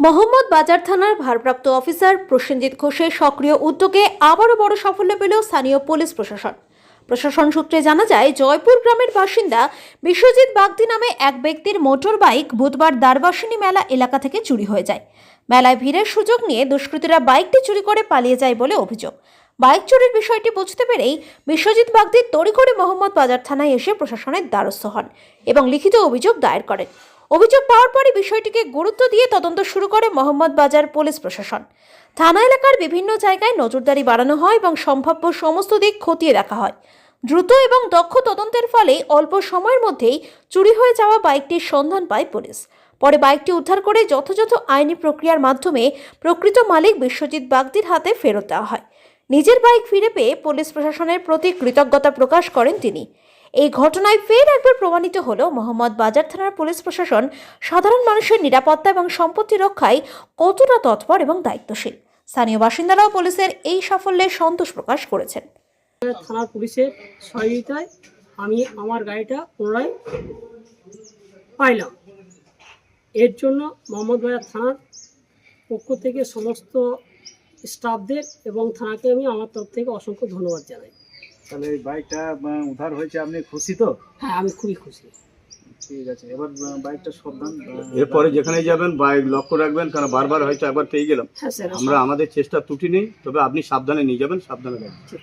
মোহাম্মদ বাজার থানার ভারপ্রাপ্ত অফিসার প্রসেনজিৎ ঘোষের সক্রিয় উদ্যোগে আবারও বড় সাফল্য পেল স্থানীয় পুলিশ প্রশাসন। প্রশাসন সূত্রে জানা যায়, জয়পুর গ্রামের বাসিন্দা বিশ্বজিৎ বাগদি নামে এক ব্যক্তির মোটর বাইক বুধবার দ্বারবাসিনী মেলা এলাকা থেকে চুরি হয়ে যায়। মেলায় ভিড়ের সুযোগ নিয়ে দুষ্কৃতীরা বাইকটি চুরি করে পালিয়ে যায় বলে অভিযোগ। বাইক চুরির বিষয়টি বুঝতে পেরেই বিশ্বজিৎ বাগদি তড়িঘড়ি মোহাম্মদ বাজার থানায় এসে প্রশাসনের দ্বারস্থ হন এবং লিখিত অভিযোগ দায়ের করেন। অভিযোগ পাওয়ার পরই বিষয়টিকে গুরুত্ব দিয়ে তদন্ত শুরু করে মোহাম্মদ বাজার পুলিশ প্রশাসন। থানা এলাকার বিভিন্ন জায়গায় নজরদারি বাড়ানো হয় এবং সম্ভাব্য সমস্ত দিক খতিয়ে দেখা হয়। দ্রুত এবং দক্ষ তদন্তের ফলে অল্প সময়ের মধ্যেই চুরি হয়ে যাওয়া বাইকটির সন্ধান পায় পুলিশ। পরে বাইকটি উদ্ধার করে যথাযথ আইনি প্রক্রিয়ার মাধ্যমে প্রকৃত মালিক বিশ্বজিৎ বাগদির হাতে ফেরত দেওয়া হয়। নিজের বাইক ফিরে পেয়ে পুলিশ প্রশাসনের প্রতি কৃতজ্ঞতা প্রকাশ করেন তিনি। এই ঘটনায় ফের একবার প্রমাণিত হল মোহাম্মদ বাজার থানার পুলিশ প্রশাসন সাধারণ মানুষের নিরাপত্তা এবং সম্পত্তি রক্ষায় কতটা তৎপর এবং দায়িত্বশীল। স্থানীয় বাসিন্দারাও পুলিশের এই সাফল্যে সন্তোষ প্রকাশ করেছেন। থানার পুলিশের সহযোগিতায় আমি আমার গাড়িটা পুনরায় পাইলাম। এর জন্য মোহাম্মদ বাজার থানার পক্ষ থেকে সমস্ত স্টাফদের এবং থানাকে আমি আমার তরফ থেকে অসংখ্য ধন্যবাদ জানাই। তাহলে এই বাইকটা উদ্ধার হয়েছে আপনি খুশি তো? হ্যাঁ আমি খুবই খুশি। ঠিক আছে এবার বাইকটা সাবধান এরপরে যেখানে যাবেন বাইক লক্ষ্য রাখবেন কারণ বারবার হয়তো একবার পেয়ে গেলাম। হ্যাঁ আমরা আমাদের চেষ্টা ত্রুটি নেই তবে আপনি সাবধানে নিয়ে যাবেন সাবধানে রাখবেন ঠিক।